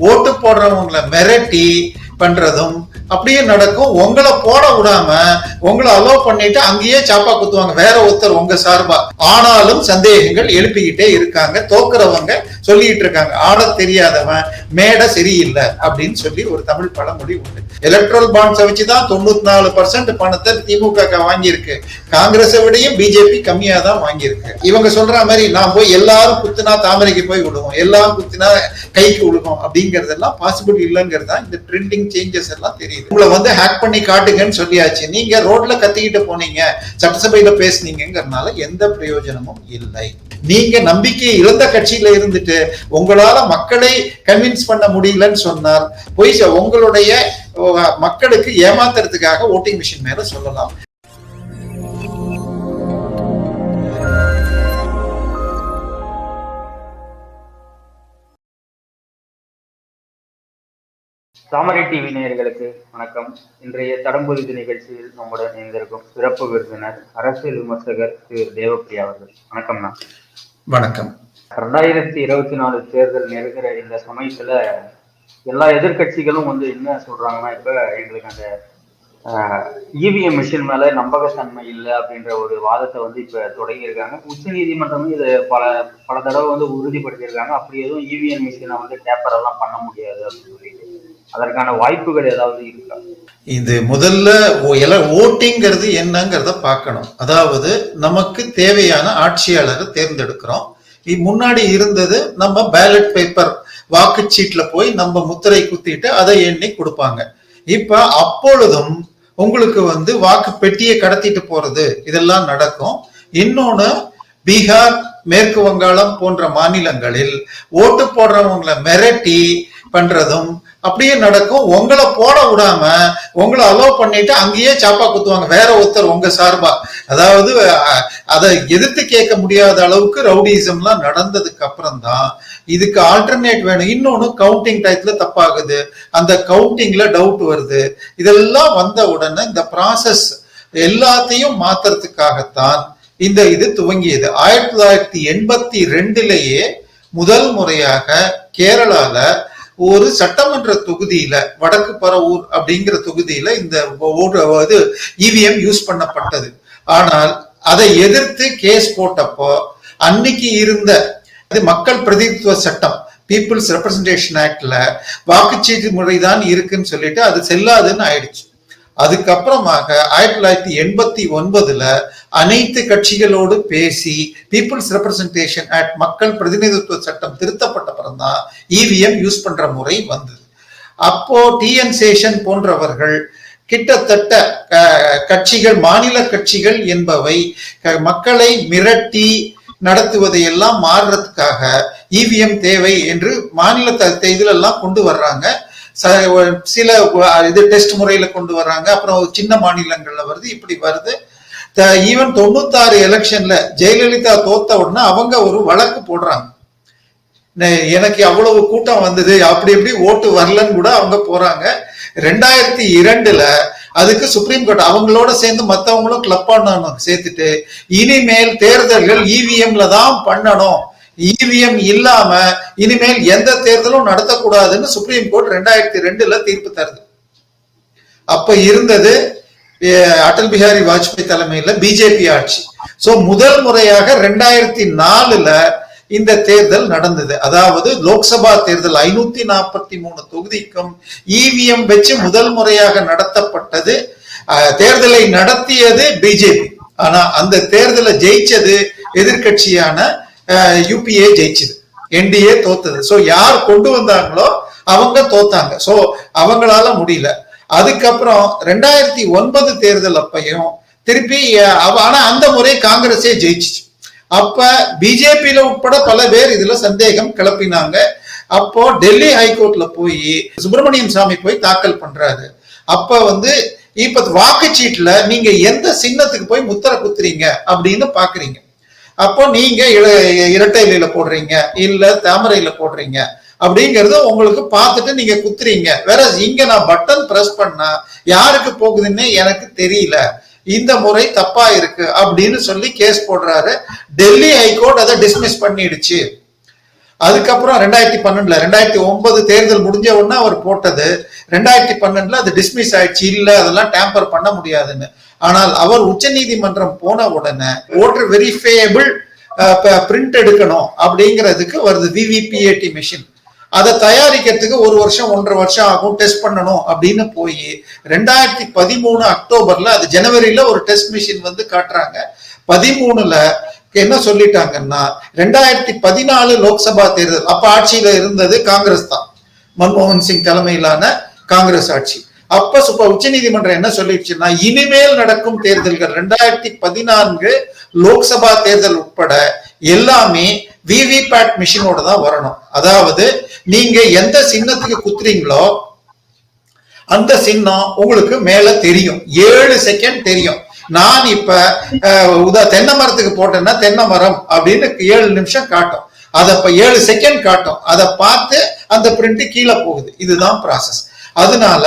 ஓட்டு போடுறவங்களை மிரட்டி பண்றதும் அப்படியே நடக்கும். உங்களை போட விடாம உங்களை அலோவ் பண்ணிட்டு அங்கேயே சாப்பா குத்துவாங்க. வேற ஒருத்தர் உங்க சார்பா. ஆனாலும் சந்தேகங்கள் எழுப்பிக்கிட்டே இருக்காங்க. தோக்குறவங்க சொல்லிட்டு இருக்காங்க. ஆட தெரியாதவன் மேடை சரியில்லை அப்படின்னு சொல்லி ஒரு தமிழ் பழமொழி உண்டு. எலக்ட்ரல் பாண்ட்ஸை வச்சுதான் தொண்ணூத்தி நாலு பர்சன்ட் பணத்தை திமுக வாங்கியிருக்கு. காங்கிரஸை விடையும் பிஜேபி கம்மியா தான் வாங்கியிருக்கு. இவங்க சொல்ற மாதிரி நான் போய் எல்லாரும் குத்துனா தாமரைக்கு போய் விடுவோம். எல்லாம் குத்தினா கைக்கு விடுவோம் அப்படிங்கறதெல்லாம் பாசிபிள் இல்லைங்கிறது தான் இந்த ட்ரெண்டிங் சேஞ்சஸ் எல்லாம் தெரியுது. உங்களை வந்து ஹேக் பண்ணி காட்டுங்கன்னு சொல்லியாச்சு. நீங்க ரோட்ல கத்திக்கிட்டு போனீங்க. சட்டசபையில பேசுனீங்கிறதுனால எந்த பிரயோஜனமும் இல்லை. நீங்க நம்பிக்கை இழந்த கட்சியில இருந்துட்டு உங்களால மக்களை கன்வின்ஸ் பண்ண முடியலன்னு சொன்னால் பொய் உங்களுடைய மக்களுக்கு ஏமாத்துறதுக்காக ஓட்டிங் மிஷின் மேல சொல்லலாம். தாமரை டிவி நேயர்களுக்கு வணக்கம். இன்றைய தடம்புழுது நிகழ்ச்சியில் நம்முடன் இணைந்திருக்கும் சிறப்பு விருந்தினர் அரசியல் விமர்சகர் திரு. தேவப்பிரியா அவர்கள். வணக்கம்ண்ணா. வணக்கம். ரெண்டாயிரத்தி இருபத்தி நாலு தேர்தல் நெருங்குற இந்த சமயத்துல எல்லா எதிர்க்கட்சிகளும் வந்து என்ன சொல்றாங்கன்னா இப்ப எங்களுக்கு அந்த இவிஎம் மிஷின் மேல நம்பகத்தன்மை இல்லை அப்படின்ற ஒரு வாதத்தை வந்து இப்ப தொடங்கியிருக்காங்க. உச்ச நீதிமன்றமும் இதை பல பல தடவை வந்து உறுதிப்படுத்தியிருக்காங்க. அப்படி எதுவும் இவிஎம் மிஷினை வந்து டேப்பர் எல்லாம் பண்ண முடியாது அப்படின்னு சொல்லிட்டு. அதற்கான வாய்ப்புகள் ஏதாவது இருக்கா? இது முதல்ல ஓ- ஓட்டிங்கிறது என்னங்கிறத பார்க்கணும். அதாவது நமக்கு தேவையான ஆட்சியாளரை தேர்ந்தெடுக்கிறோம். முன்னாடி இருந்தது நம்ம பேலட் பேப்பர் வாக்குச்சீட்டுல போய் நம்ம முத்திரை குத்திட்டு அதை எண்ணி கொடுப்பாங்க. இப்ப அப்பொழுதும் உங்களுக்கு வந்து வாக்கு பெட்டியை கடத்திட்டு போறது இதெல்லாம் நடக்கும். இன்னொன்னு பீகார் மேற்கு வங்காளம் போன்ற மாநிலங்களில் ஓட்டு போடுறவங்களை மிரட்டி பண்றதும் அப்படியே நடக்கும். உங்களை போட விடாம உங்களை அலோவ் பண்ணிட்டு அங்கேயே சாப்பா குத்துவாங்க. வேற ஒருத்தர் உங்க சார்பா. அதாவது அதை எதிர்த்து கேட்க முடியாத அளவுக்கு ரவுடிசம்லாம் நடந்ததுக்கு அப்புறம் தான் இதுக்கு ஆல்டர்னேட் வேணும். இன்னொன்னு கவுண்டிங் டயத்துல தப்பாகுது. அந்த கவுண்டிங்ல டவுட் வருது. இதெல்லாம் வந்த உடனே இந்த ப்ராசஸ் எல்லாத்தையும் மாத்துறதுக்காகத்தான் இந்த இது துவங்கியது. ஆயிரத்தி தொள்ளாயிரத்தி எண்பத்தி ரெண்டுலேயே முதல் முறையாக கேரளால ஒரு சட்டமன்ற தொகுதியில வடக்கு பரவூர் அப்படிங்கிற தொகுதியில இந்த இது இவிஎம் யூஸ் பண்ணப்பட்டது. ஆனால் அதை எதிர்த்து கேஸ் போட்டப்போ அன்னைக்கு இருந்த இது மக்கள் பிரதிநிதித்துவ சட்டம் பீப்புள்ஸ் ரெப்ரசன்டேஷன் ஆக்ட்ல வாக்குச்சீட்டு முறைதான் இருக்குன்னு சொல்லிட்டு அது செல்லாதுன்னு ஆயிடுச்சு. அதுக்கப்புறமாக ஆயிரத்தி தொள்ளாயிரத்தி எண்பத்தி ஒன்பதுல அனைத்து கட்சிகளோடு பேசி பீப்புள்ஸ் ரெப்ரசன்டேஷன் அட் மக்கள் பிரதிநிதித்துவ சட்டம் திருத்தப்பட்ட பிறந்தான் இவிஎம் யூஸ் பண்ற முறை வந்தது. அப்போ டிஎன் சேஷன் போன்றவர்கள் கிட்டத்தட்ட கட்சிகள் மாநில கட்சிகள் என்பவை க- மக்களை மிரட்டி நடத்துவதை எல்லாம் மாறுறதுக்காக இவிஎம் தேவை என்று மாநில த- எல்லாம் கொண்டு வர்றாங்க. சில இது டெஸ்ட் முறையில கொண்டு வர்றாங்க. அப்புறம் சின்ன மாநிலங்கள்ல வருது இப்படி வருது. ஈவன் தொண்ணூத்தாறு எலெக்ஷன்ல ஜெயலலிதா தோத்த உடனே அவங்க ஒரு வழக்கு போடுறாங்க. எனக்கு அவ்வளவு கூட்டம் வந்தது அப்படி எப்படி ஓட்டு வரலன்னு கூட அவங்க போறாங்க. ரெண்டாயிரத்தி இரண்டுல அதுக்கு சுப்ரீம் கோர்ட் அவங்களோட சேர்ந்து மத்தவங்களும் கிளப் பண்ணணும் சேர்த்துட்டு இனிமேல் தேர்தல்கள் இவிஎம்ல தான் பண்ணணும். இவிஎம் இல்லாம இனிமேல் எந்த தேர்தலும் நடத்தக்கூடாதுன்னு சுப்ரீம் கோர்ட் ரெண்டாயிரத்தி ரெண்டுல தீர்ப்பு தருது. அப்ப இருந்தது அடல் பிஹாரி வாஜ்பாய் தலைமையில பிஜேபி ஆட்சி. சோ முதல் முறையாக ரெண்டாயிரத்தி நாலுல இந்த தேர்தல் நடந்தது. அதாவது லோக்சபா தேர்தல் ஐநூத்தி நாற்பத்தி மூணு தொகுதிக்கும் இவிஎம் வச்சு முதல் முறையாக நடத்தப்பட்டது. தேர்தலை நடத்தியது பிஜேபி. ஆனா அந்த தேர்தலை ஜெயிச்சது எதிர்க்கட்சியான யூபிஏ ஜெயிச்சது. என்டிஏ தோத்தது. ஸோ யார் கொண்டு வந்தாங்களோ அவங்க தோத்தாங்க. ஸோ அவங்களால முடியல. அதுக்கப்புறம் ரெண்டாயிரத்தி ஒன்பது தேர்தல் அப்பையும் திருப்பி அவ- ஆனா அந்த முறை காங்கிரஸே ஜெயிச்சிச்சு. அப்ப பிஜேபியில உட்பட பல பேர் இதுல சந்தேகம் கிளப்பினாங்க. அப்போ டெல்லி ஹைகோர்ட்ல போய் சுப்பிரமணியம் சாமி போய் தாக்கல் பண்றாரு. அப்ப வந்து இப்ப வாக்குச்சீட்டுல நீங்க எந்த சின்னத்துக்கு போய் முத்திர குத்துறீங்க அப்படின்னு பாக்குறீங்க. அப்போ நீங்க இர- இரட்டை இலையில போடுறீங்க இல்ல தாமரையில போடுறீங்க அப்படிங்கறத உங்களுக்கு பார்த்துட்டு நீங்க குத்துறீங்க. வேற இங்க நான் பட்டன் பிரஸ் பண்ணா யாருக்கு போகுதுன்னு எனக்கு தெரியல. இந்த முறை தப்பா இருக்கு அப்படின்னு சொல்லி கேஸ் போடுறாரு. டெல்லி ஹைகோர்ட் அதை டிஸ்மிஸ் பண்ணிடுச்சு. அதுக்கப்புறம் ரெண்டாயிரத்தி பன்னெண்டுல ரெண்டாயிரத்தி ஒன்பது தேர்தல் முடிஞ்ச உடனே அவர் போட்டது. ரெண்டாயிரத்தி பன்னெண்டுல அது டிஸ்மிஸ் ஆயிடுச்சு. இல்ல அதெல்லாம் டேம்பர் பண்ண முடியாதுன்னு. ஆனால் அவர் உச்சநீதிமன்றம் போன உடனே ஓட்டர் வெரிஃபையபிள் பிரிண்ட் எடுக்கணும் அப்படிங்கிறதுக்கு வருது விவிபிஏடி மிஷின் அதை தயாரிக்கிறதுக்கு ஒரு வருஷம் ஒன்றரை வருஷம் ஆகும் டெஸ்ட் பண்ணணும் அப்படின்னு போய் ரெண்டாயிரத்தி பதிமூணு அக்டோபர்ல அது ஜனவரியில ஒரு டெஸ்ட் மிஷின் வந்து காட்டுறாங்க. பதிமூணுல என்ன சொல்லிட்டாங்கன்னா ரெண்டாயிரத்தி பதினாலு லோக்சபா தேர்தல் அப்ப ஆட்சியில இருந்தது காங்கிரஸ் தான். மன்மோகன் சிங் தலைமையிலான காங்கிரஸ் ஆட்சி. அப்ப சுப்ப உச்சநீதிமன்றம் என்ன சொல்லிடுச்சுன்னா இனிமேல் நடக்கும் தேர்தல்கள் ரெண்டாயிரத்தி பதினான்கு லோக்சபா தேர்தல் உட்பட எல்லாமே விவிபேட் மிஷினோட தான் வரணும். அதாவது நீங்க எந்த சின்னத்துக்கு குத்துறீங்களோ அந்த சின்னம் உங்களுக்கு மேல தெரியும். ஏழு செகண்ட் தெரியும். நான் இப்ப உதா தென்னை மரத்துக்கு போட்டேன்னா தென்னை மரம் அப்படின்னு ஏழு நிமிஷம் காட்டும். அதை இப்ப ஏழு செகண்ட் காட்டும். அதை பார்த்து அந்த பிரிண்ட் கீழே போகுது. இதுதான் ப்ராசஸ் அதனால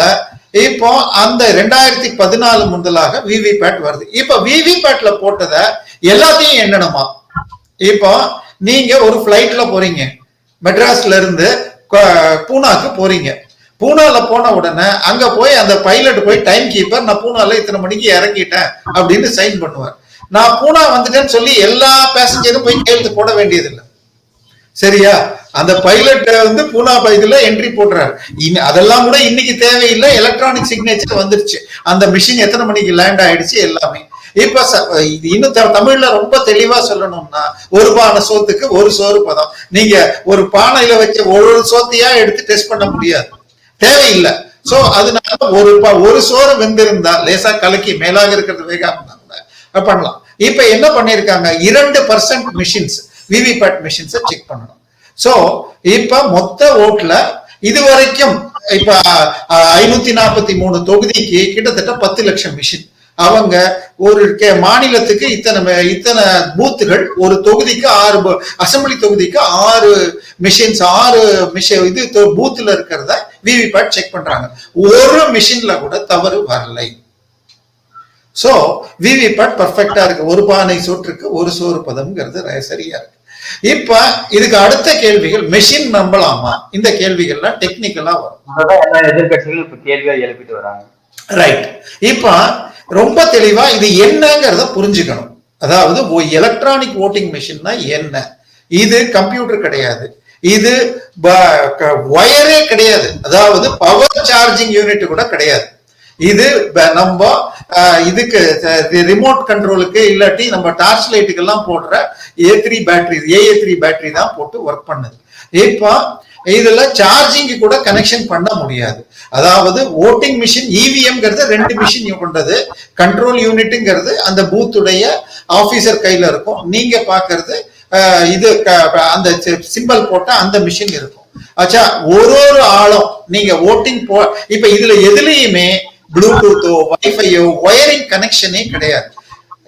இப்போ அந்த ரெண்டாயிரத்தி பதினாலு முதலாக விவிபேட் வருது. இப்போ விவிபேட்ல போட்டதை எல்லாத்தையும் எண்ணணுமா? இப்போ நீங்க ஒரு ஃபிளைட்ல போறீங்க. மெட்ராஸ்ல இருந்து பூனாக்கு போறீங்க. பூனால போன உடனே அங்க போய் அந்த பைலட் போய் டைம் கீப்பர் நான் பூனால இத்தனை மணிக்கு இறங்கிட்டேன் அப்படின்னு சைன் பண்ணுவார். நான் பூனா வந்துட்டேன்னு சொல்லி எல்லா பேசஞ்சரும் போய் கையெழுத்து போட வேண்டியதில்லை. சரியா? அந்த பைலட் வந்து பூனா இதுல என்ட்ரி போடுறாரு. இனி அதெல்லாம் கூட இன்னைக்கு தேவையில்லை. எலக்ட்ரானிக் சிக்னேச்சர் வந்துருச்சு. அந்த மிஷின் எத்தனை மணிக்கு லேண்ட் ஆயிடுச்சு எல்லாமே. இப்ப இன்னும் த- தமிழ்ல ரொம்ப தெளிவா சொல்லணும்னா ஒரு பானை சோத்துக்கு ஒரு சோறு பதம். நீங்க ஒரு பானையில வச்ச ஒரு ஒரு சோத்தையா எடுத்து டெஸ்ட் பண்ண முடியாது. தேவையில்லை. சோ அதனால ஒரு ஒரு சோறு வெந்திருந்தா லேசா கலக்கி மேலாக இருக்கிறது வேகாம பண்ணலாம். இப்ப என்ன பண்ணிருக்காங்க? இரண்டு பர்சன்ட் மிஷின்ஸ் விவிபேட் மிஷின்ஸை செக் பண்ணணும். சோ இப்ப மொத்த ஓட்டில் இது வரைக்கும் இப்ப ஐநூத்தி நாற்பத்தி மூணு தொகுதிக்கு கிட்டத்தட்ட பத்து லட்சம் மிஷின் அவங்க ஒரு கே- மாநிலத்துக்கு இத்தனை இத்தனை பூத்துகள் ஒரு தொகுதிக்கு ஆறு அசம்பிளி அசெம்பிளி தொகுதிக்கு ஆறு மிஷின்ஸ் ஆறு மிஷின் இது பூத்துல இருக்கிறத விவிபேட் செக் பண்றாங்க. ஒரு மிஷின்ல கூட தவறு வரலை. சோ விவிபேட் பர்ஃபெக்டா இருக்கு. ஒரு பானை சோற்றுக்கு ஒரு சோறு பதம்ங்கிறது சரியா இருக்கு. இப்ப இதுக்கு அடுத்த கேள்விகள் மெஷின் நம்பலாமா? இந்த கேள்விகள்லாம் டெக்னிக்கலா வரும். இப்ப கேள்வியா எழுப்பிட்டு வராங்க. ரைட் இப்ப ரொம்ப தெளிவா இது என்னங்கிறத புரிஞ்சுக்கணும். அதாவது எலக்ட்ரானிக் ஓட்டிங் மிஷின்னா என்ன? இது கம்ப்யூட்டர் கிடையாது. இது ஒயரே கிடையாது. அதாவது பவர் சார்ஜிங் யூனிட் கூட கிடையாது. இது நம்ம இதுக்கு ரிமோட் கண்ட்ரோலுக்கு இல்லாட்டி நம்ம டார்ச் லைட்டுக்கெல்லாம் போடுற A three battery AA three battery தான் போட்டு ஒர்க் பண்ணுது. இப்போ இதுல சார்ஜிங் கூட கனெக்ஷன் பண்ண முடியாது. அதாவது ஓட்டிங் மிஷின் இவிஎம்ங்கிறது ரெண்டு மிஷின் கொண்டது. கண்ட்ரோல் யூனிட்டுங்கிறது அந்த பூத்துடைய ஆபீசர் கையில இருக்கும். நீங்க பாக்குறது இது க- அந்த சிம்பல் போட்ட அந்த மிஷின் இருக்கும். ஆச்சா ஒரு ஒரு ஆளும் நீங்க ஓட்டிங் போ இப்ப இதுல எதுலயுமே ப்ளூடூத்தோ வைஃபையோ ஒயரிங் கனெக்ஷனே கிடையாது.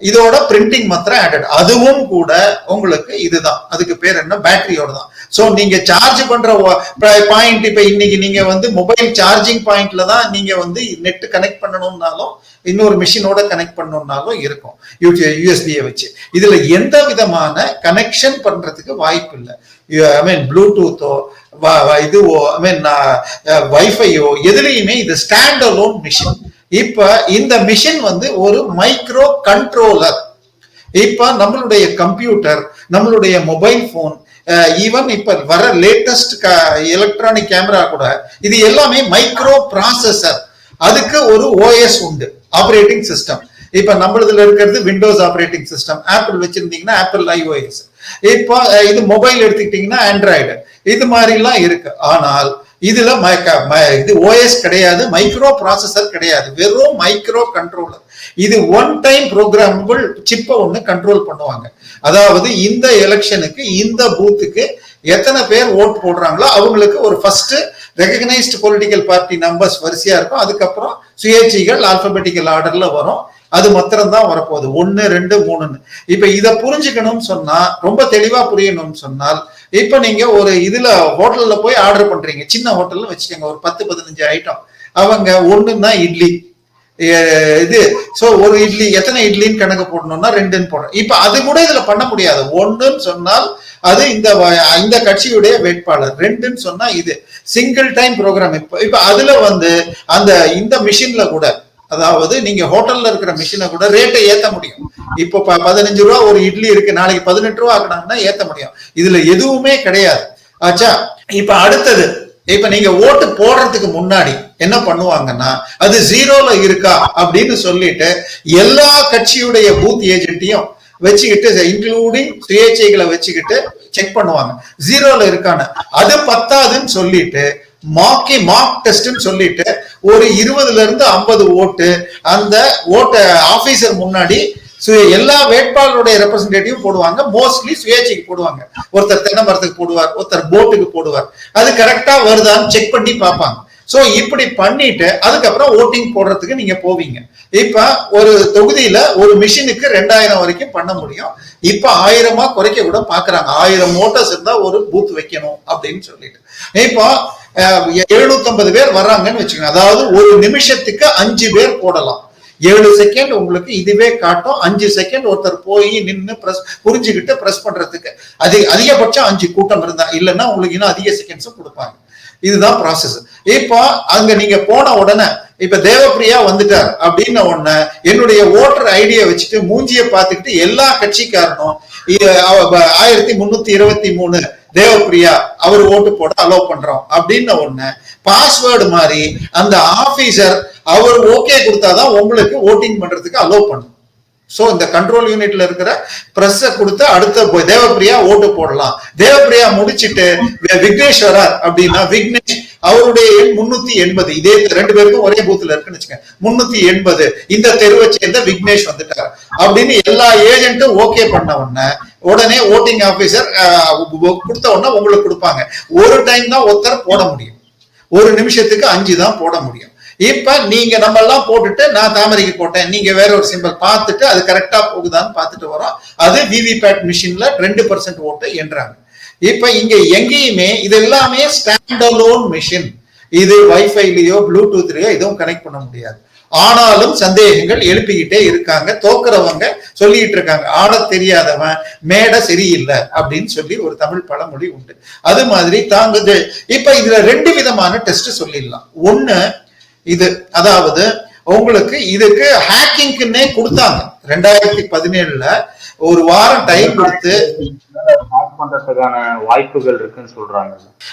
இதோட பிரிண்டிங் மாத்திரம் ஆடட் அதுவும் கூட உங்களுக்கு இதுதான். அதுக்கு பேர் என்ன? பேட்டரியோட தான். சோ நீங்க சார்ஜ் பண்ற பாயிண்ட் இப்ப இன்னைக்கு நீங்க வந்து மொபைல் சார்ஜிங் பாயிண்ட்ல தான் நீங்க வந்து நெட் கனெக்ட் பண்ணணும்னாலும் இன்னொரு மிஷினோட கனெக்ட் பண்ணணும்னாலும் இருக்கும். யூஎஸ்பியை வச்சு. இதுல எந்த விதமான கனெக்ஷன் பண்றதுக்கு வாய்ப்பு இல்லை ஐ மீன் ப்ளூடூத்தோ இதுவோ ஐ மீன் வைஃபையோ எதுலேயுமே இது ஸ்டாண்ட் அலோன் மிஷின் இப்ப இந்த மிஷின் வந்து ஒரு மைக்ரோ கண்ட்ரோலர் இப்ப நம்மளுடைய கம்ப்யூட்டர் நம்மளுடைய மொபைல் போன் ஈவன் இப்ப வர லேட்டஸ்ட் எலக்ட்ரானிக் கேமரா கூட இது எல்லாமே மைக்ரோ ப்ராசஸர் அதுக்கு ஒரு ஓஎஸ் உண்டு ஆப்ரேட்டிங் சிஸ்டம் இப்ப நம்மளதுல இருக்கிறது விண்டோஸ் ஆப்ரேட்டிங் சிஸ்டம் ஆப்பிள் வச்சிருந்தீங்கன்னா ஆப்பிள் ஐஓஎஸ் இப்போ இது மொபைல் எடுத்துக்கிட்டீங்கன்னா ஆண்ட்ராய்டு இது மாதிரிலாம் இருக்கு. ஆனால் இதுல ம- இது ஓஎஸ் கிடையாது மைக்ரோ ப்ராசஸர் கிடையாது. வெறும் மைக்ரோ கண்ட்ரோலர் இது ஒன் டைம் ப்ரோக்ராமபிள் சிப்பை ஒன்று கண்ட்ரோல் பண்ணுவாங்க. அதாவது இந்த எலெக்ஷனுக்கு இந்த பூத்துக்கு எத்தனை பேர் ஓட் போடுறாங்களோ அவங்களுக்கு ஒரு first recognised political party numbers வரிசையா இருக்கும். அதுக்கப்புறம் சுயேட்சைகள் ஆல்பபெட்டிக்கல் ஆர்டர்ல வரும். அது மாத்திரம் தான் வரப்போகுது. ஒன்னு ரெண்டு மூணுன்னு. இப்ப இதை புரிஞ்சுக்கணும்னு சொன்னா ரொம்ப தெளிவா புரியணும்னு சொன்னால் இப்ப நீங்க ஒரு இதுல ஹோட்டல்ல போய் ஆர்டர் பண்றீங்க. சின்ன ஹோட்டல்னு வச்சுக்கோங்க ஒரு பத்து பதினஞ்சு ஐட்டம் அவங்க ஒண்ணுன்னா இட்லி. இது சோ ஒரு இட்லி எத்தனை இட்லின்னு கணக்கு போடணும்னா ரெண்டுன்னு போடணும். இப்ப அது கூட இதுல பண்ண முடியாது. ஒன்றுன்னு சொன்னால் அது இந்த இந்த கட்சியுடைய வேட்பாளர். ரெண்டுன்னு சொன்னா இது. சிங்கிள் டைம் ப்ரோக்ராம் இப்ப இப்ப அதுல வந்து அந்த இந்த மிஷின்ல கூட அதாவது நீங்க ஹோட்டல்ல இருக்கிற மிஷினை கூட ரேட்டை ஏத்த முடியும். இப்போ ப- பதினஞ்சு ரூபா ஒரு இட்லி இருக்கு நாளைக்கு பதினெட்டு ரூபா ஆக்கினாங்கன்னா ஏத்த முடியும். இதுல எதுவுமே கிடையாது. ஆச்சா? இப்ப அடுத்தது இப்ப நீங்க ஓட்டு போடுறதுக்கு முன்னாடி என்ன பண்ணுவாங்கன்னா அது ஜீரோல இருக்கா அப்படின்னு சொல்லிட்டு எல்லா கட்சியுடைய பூத் ஏஜென்ட்டையும் வச்சுக்கிட்டு இன்க்ளூடிங் சுயேட்சைகளை வச்சுக்கிட்டு செக் பண்ணுவாங்க. ஜீரோல இருக்கான்னு. அது பத்தாதுன்னு சொல்லிட்டு மாக்கி மார்க் டெஸ்ட்னு சொல்லிட்டு ஒரு இருபதுல இருந்து ஐம்பது ஓட்டு. அந்த ஓட்ட ஆபீசர் முன்னாடி சு- எல்லா வேட்பாளருடைய ரெப்ரசன்டேட்டிவ் போடுவாங்க. மோஸ்ட்லி சுயேட்சைக்கு போடுவாங்க. ஒருத்தர் தென்னை மரத்துக்கு போடுவார் ஒருத்தர் போட்டுக்கு போடுவார். அது கரெக்டா வருதான்னு செக் பண்ணி பார்ப்பாங்க. ஸோ இப்படி பண்ணிட்டு அதுக்கப்புறம் ஓட்டிங் போடுறதுக்கு நீங்க போவீங்க. இப்ப ஒரு தொகுதியில ஒரு மிஷினுக்கு ரெண்டாயிரம் வரைக்கும் பண்ண முடியும். இப்ப ஆயிரமா குறைக்க கூட பாக்குறாங்க ஆயிரம் மோட்டர்ஸ் இருந்தா ஒரு பூத் வைக்கணும் அப்படின்னு சொல்லிட்டு. இப்போ எழுநூத்தி பேர் வர்றாங்கன்னு வச்சுக்கோங்க. அதாவது ஒரு நிமிஷத்துக்கு அஞ்சு பேர் போடலாம். ஏழு செகண்ட் உங்களுக்கு இதுவே காட்டும். அஞ்சு செகண்ட் ஒருத்தர் போய் நின்னு ப்ரெஸ் புரிஞ்சுக்கிட்டு பிரஸ் பண்றதுக்கு. அதிக அதிகபட்சம் அஞ்சு கூட்டம் இருந்தா இல்லைன்னா உங்களுக்கு இன்னும் அதிக செகண்ட்ஸும் கொடுப்பாங்க. இதுதான் ப்ராசஸ் இப்போ அங்க நீங்க போன உடனே இப்ப தேவப்பிரியா வந்துட்டார். அப்படின்ன உடனே என்னுடைய ஓட்டர் ஐடியை வச்சுட்டு மூஞ்சிய பார்த்துக்கிட்டு எல்லா கட்சிக்காரனும் ஆயிரத்தி முன்னூத்தி இருபத்தி மூணு தேவப்பிரியா அவர் ஓட்டு போட அலோவ் பண்றோம். அப்படின்ன ஒண்ணு பாஸ்வேர்டு மாதிரி அந்த ஆபீசர் அவர் ஓகே கொடுத்தாதான் உங்களுக்கு ஓட்டிங் பண்றதுக்கு அலோவ் பண்ணும். சோ இந்த கண்ட்ரோல் யூனிட்ல இருக்கிற ப்ரெஸ்ஸை கொடுத்து அடுத்த போய் தேவப்பிரியா ஓட்டு போடலாம். தேவப்பிரியா முடிச்சிட்டு விக்னேஸ்வரர் அப்படின்னா விக்னேஷ் அவருடைய எண் முன்னூத்தி எண்பது. இதே ரெண்டு பேருக்கும் ஒரே பூத்துல இருக்குன்னு வச்சுக்க முன்னூத்தி எண்பது. இந்த தெருவை சேர்ந்த விக்னேஷ் வந்துட்டார். அப்படின்னு எல்லா ஏஜென்ட்டும் ஓகே பண்ண உடனே உடனே ஓட்டிங் ஆபீசர் கொடுத்த உடனே உங்களுக்கு கொடுப்பாங்க. ஒரு டைம் தான் ஒருத்தர் போட முடியும். ஒரு நிமிஷத்துக்கு அஞ்சு தான் போட முடியும். இப்ப நீங்க நம்ம எல்லாம் போட்டுட்டு நான் தாமரைக்கு போட்டேன். நீங்க வேற ஒரு சிம்பிள் பார்த்துட்டு அது கரெக்டா போகுதான்னு பார்த்துட்டு வரோம். அது விவிபேட் மிஷின்ல ரெண்டு பர்சன்ட் ஓட்டு என்றாங்க. இப்ப இங்க எங்கேயுமே இது எல்லாமே ஸ்டாண்ட் அலோன் மிஷின் இது வைஃபைலயோ ப்ளூடூத்லயோ எதுவும் கனெக்ட் பண்ண முடியாது. ஆனாலும் சந்தேகங்கள் எழுப்பிக்கிட்டே இருக்காங்க. தோக்குறவங்க சொல்லிட்டு இருக்காங்க. ஆட தெரியாதவன் மேடை சரியில்லை அப்படின்னு சொல்லி ஒரு தமிழ் பழமொழி உண்டு. அது மாதிரி தாங்குது. இப்ப இதுல ரெண்டு விதமான டெஸ்ட் சொல்லிடலாம். ஒன்னு இது அதாவது உங்களுக்கு இதுக்கு ஹேக்கிங்க்குன்னே கொடுத்தாங்க. ரெண்டாயிரத்தி பதினேழுல ஒரு வாரம் டைம் கொடுத்து பண்றதுக்கான வாய்ப்புகள் இருக்குன்னு சொல்றாங்க.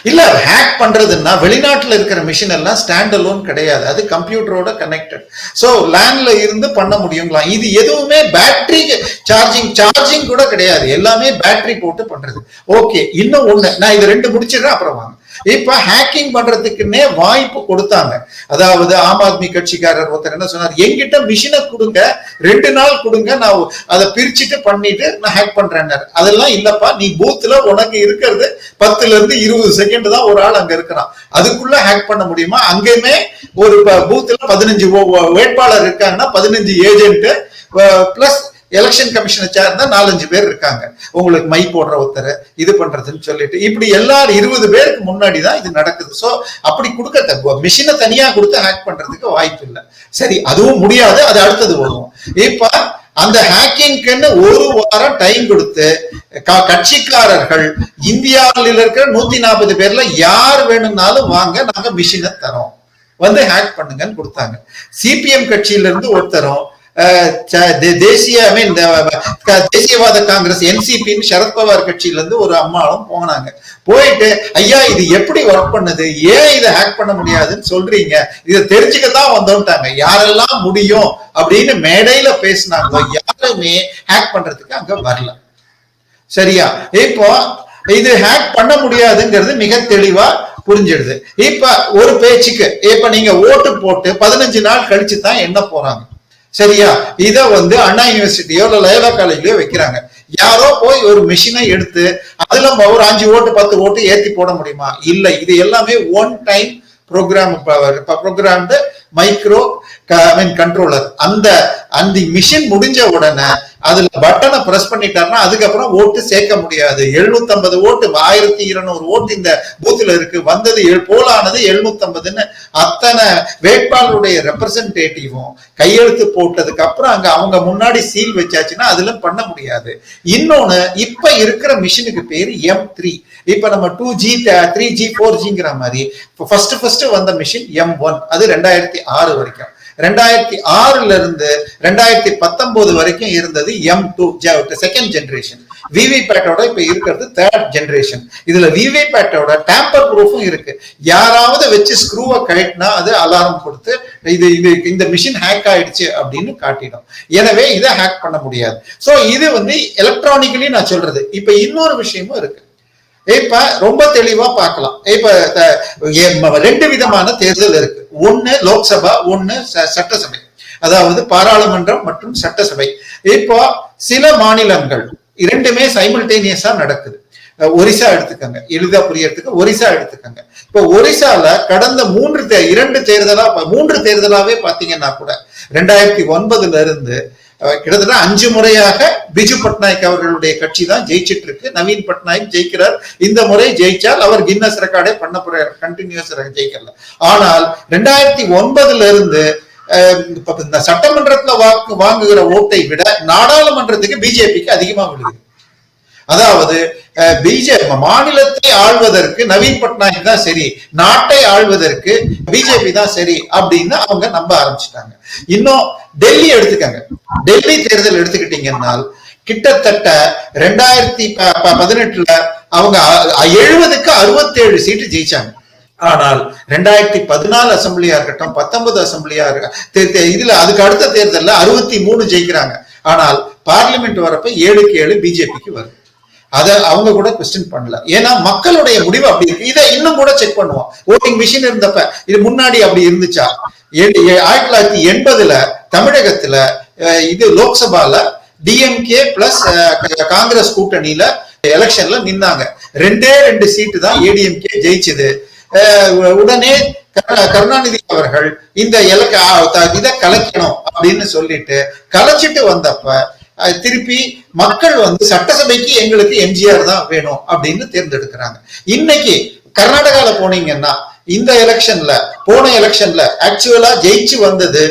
இல்ல ஹேக் பண்றதுன்னா வெளிநாட்டுல இருக்கிற மிஷின் எல்லாம் ஸ்டாண்ட் அலோன் கிடையாது. அது கம்ப்யூட்டரோட கனெக்டட் சோ லேண்ட்ல இருந்து பண்ண முடியுங்களா இது எதுவுமே பேட்டரி சார்ஜிங் சார்ஜிங் கூட கிடையாது. எல்லாமே பேட்டரி போட்டு பண்றது. ஓகே இன்னும் ஒண்ணு. நான் இது ரெண்டு முடிச்சிடுறேன் அப்புறம் வாங்க. இப்ப ஹேக்கிங் பண்றதுக்குன்னே வாய்ப்பு கொடுத்தாங்க. அதாவது ஆம் ஆத்மி கட்சிக்காரர் ஒருத்தர் என்ன சொன்னார்? என்கிட்ட மிஷினை கொடுங்க ரெண்டு நாள் கொடுங்க நான் அதை பிரிச்சுட்டு பண்ணிட்டு நான் ஹேக் பண்றேன்னாரு. அதெல்லாம் இல்லப்பா நீ பூத்துல உனக்கு இருக்கிறது பத்துல இருந்து இருபது செகண்ட் தான் ஒரு ஆள் அங்க இருக்கிறான். அதுக்குள்ள ஹேக் பண்ண முடியுமா? அங்கேயுமே ஒரு பூத்துல பதினஞ்சு வேட்பாளர் இருக்காங்கன்னா பதினஞ்சு ஏஜென்ட் பிளஸ் எலெக்ஷன் கமிஷனை சேர்ந்த நாலஞ்சு பேர் இருக்காங்க. உங்களுக்கு மை போடுற ஒருத்தர் இது பண்றதுன்னு சொல்லிட்டு இப்படி எல்லாரும் இருபது பேருக்கு முன்னாடி தான் இது நடக்குது. ஸோ அப்படி கொடுக்க மிஷினை தனியா கொடுத்து ஹேக் பண்றதுக்கு வாய்ப்பு இல்லை. சரி அதுவும் முடியாது அது அடுத்தது வரும் இப்ப அந்த ஹேக்கிங்க்குன்னு ஒரு வாரம் டைம் கொடுத்து கட்சிக்காரர்கள் இந்தியாவில் இருக்கிற நூத்தி நாற்பது பேர்ல யார் வேணும்னாலும் வாங்க நாங்க மிஷினை தரோம். வந்து ஹேக் பண்ணுங்கன்னு கொடுத்தாங்க. சிபிஎம் கட்சியில இருந்து ஒருத்தரும் தேசிய ஐ மீன் தேசியவாத காங்கிரஸ் என்சிபின்னு சரத்பவார் கட்சியில இருந்து ஒரு அம்மாவும் போனாங்க. போயிட்டு ஐயா இது எப்படி ஒர்க் பண்ணுது? ஏன் இதை ஹேக் பண்ண முடியாதுன்னு சொல்றீங்க? இதை தெரிஞ்சுக்க தான் வந்தோம்ட்டாங்க. யாரெல்லாம் முடியும் அப்படின்னு மேடையில பேசினாங்களோ யாருமே ஹேக் பண்றதுக்கு அங்க வரல. சரியா? இப்போ இது ஹேக் பண்ண முடியாதுங்கிறது மிக தெளிவா புரிஞ்சிடுது. இப்ப ஒரு பேச்சுக்கு இப்ப நீங்க ஓட்டு போட்டு பதினஞ்சு நாள் கழிச்சு தான் என்ன போறாங்க? சரியா? இதை வந்து அண்ணா யூனிவர்சிட்டியோ இல்ல லயோலா காலேஜ்லயோ வைக்கிறாங்க. யாரோ போய் ஒரு மிஷினை எடுத்து அதுல ஒரு அஞ்சு ஓட்டு பத்து ஓட்டு ஏத்தி போட முடியுமா? இல்ல. இது எல்லாமே one time program programmed micro controller அந்த அந்த மிஷின் முடிஞ்ச உடனே அதுல பட்டனை பிரஸ் பண்ணிட்டாருன்னா அதுக்கப்புறம் ஓட்டு சேர்க்க முடியாது. 750 ஓட்டு ஆயிரத்தி இருநூறு ஓட்டு இந்த பூத்துல இருக்கு. வந்தது போலானது 750 அத்தனை வேட்பாளருடைய ரெப்ரசன்டேட்டிவும் கையெழுத்து போட்டதுக்கு அப்புறம் அங்க அவங்க முன்னாடி சீல் வச்சாச்சுன்னா அதுல பண்ண முடியாது. இன்னொன்னு இப்ப இருக்கிற மிஷினுக்கு பேரு எம் த்ரீ இப்ப நம்ம two G three G four ஜிங்கிற மாதிரி ஃபர்ஸ்ட் ஃபர்ஸ்ட் வந்த மிஷின் எம் ஒன் அது ரெண்டாயிரத்தி ஆறு வரைக்கும். ரெண்டாயிரத்தி ஆறுல இருந்து ரெண்டாயிரத்தி பத்தொன்பது வரைக்கும் இருந்தது எம் டூ செகண்ட் ஜென்ரேஷன் விவிபேட்டோட இப்ப இருக்கிறது தேர்ட் ஜென்ரேஷன் இதுல விவிபேட்டோட டேம்பர் ப்ரூஃபும் இருக்கு. யாராவது வச்சு ஸ்க்ரூவை கழட்டினா அது அலாரம் கொடுத்து இது இது இந்த மிஷின் ஹேக் ஆயிடுச்சு அப்படின்னு காட்டிடும். எனவே இதை ஹேக் பண்ண முடியாது. ஸோ இது வந்து எலக்ட்ரானிக்கலி நான் சொல்றது. இப்ப இன்னொரு விஷயமும் இருக்கு. இப்ப ரொம்ப தெளிவா பார்க்கலாம். இப்ப ரெண்டு விதமான தேர்தல் இருக்கு. ஒண்ணு லோக்சபா ஒண்ணு ச- சட்டசபை. அதாவது பாராளுமன்றம் மற்றும் சட்டசபை. இப்போ சில மாநிலங்கள் இரண்டுமே சைமல்டேனியஸா நடக்குது. ஒரிசா எடுத்துக்கங்க. எளிதா புரியறதுக்கு ஒரிசா எடுத்துக்கங்க. இப்போ ஒரிசால கடந்த மூன்று தே- இரண்டு தேர்தலா மூன்று தேர்தலாவே பாத்தீங்கன்னா கூட ரெண்டாயிரத்தி ஒன்பதுல இருந்து கிட்டத்தட்ட அஞ்சு முறையாக பிஜு பட்நாயக் அவர்களுடைய கட்சி தான் ஜெயிச்சிட்டு இருக்கு நவீன் பட்நாயக் ஜெயிக்கிறார். இந்த முறை ஜெயிச்சால் அவர் கின்னஸ் ரெக்கார்டே பண்ண போற கண்டினியூஸ் ஜெயிக்கல. ஆனால் ரெண்டாயிரத்தி ஒன்பதுல இருந்து அஹ், இந்த சட்டமன்றத்துல வாக்கு வாங்குகிற ஓட்டை விட நாடாளுமன்றத்துக்கு பிஜேபிக்கு அதிகமா விழுது. அதாவது பிஜேபி மாநிலத்தை ஆள்வதற்கு நவீன் பட்நாயக் தான் சரி நாட்டை ஆள்வதற்கு பிஜேபி தான் சரி அப்படின்னு அவங்க நம்ப ஆரம்பிச்சிட்டாங்க. இன்னும் டெல்லி எடுத்துக்கங்க. டெல்லி தேர்தல் எடுத்துக்கிட்டீங்கன்னா கிட்டத்தட்ட ரெண்டாயிரத்தி ப- பதினெட்டுல அவங்க எழுபதுக்கு அறுபத்தேழு சீட்டு ஜெயிச்சாங்க. ஆனால் ரெண்டாயிரத்தி பதினாலு அசம்பிளியா இருக்கட்டும் பத்தொன்பது அசம்பிளியா இருக்க இதுல அதுக்கு அடுத்த தேர்தல்ல அறுபத்தி மூணு ஜெயிக்கிறாங்க. ஆனால் பார்லிமெண்ட் வரப்ப ஏழுக்கு ஏழு பிஜேபிக்கு வருது. அதை அவங்க கூட கொஸ்டின் பண்ணல. ஏன்னா மக்களுடைய முடிவு அப்படி இருக்கு. இதை இன்னும் கூட செக் பண்ணுவோம். ஓட்டிங் மிஷின் இருந்தப்ப இது முன்னாடி அப்படி இருந்துச்சா? ஏ- ஆயிரத்தி தொள்ளாயிரத்தி எண்பதுல தமிழகத்துல இது லோக்சபால டிஎம்கே பிளஸ் காங்கிரஸ் கூட்டணியில எலெக்ஷன்ல நின்னாங்க. ரெண்டே ரெண்டு சீட்டு தான் ஏடிஎம்கே ஜெயிச்சது. உடனே கருணாநிதி அவர்கள் இந்த இலக்க இதை கலைக்கணும் அப்படின்னு சொல்லிட்டு கலைச்சிட்டு வந்தப்ப திருப்பி மக்கள் வந்து சட்டசபைக்கு எங்களுக்கு எம்ஜிஆர் தான் வேணும் அப்படின்னு தேர்ந்தெடுக்கிறாங்க. இன்னைக்கு கர்நாடகால போனீங்கன்னா இந்த எலெக்ஷன்ல போன எலெக்ஷன்ல ஆக்சுவலா ஜெயிச்சு வந்தது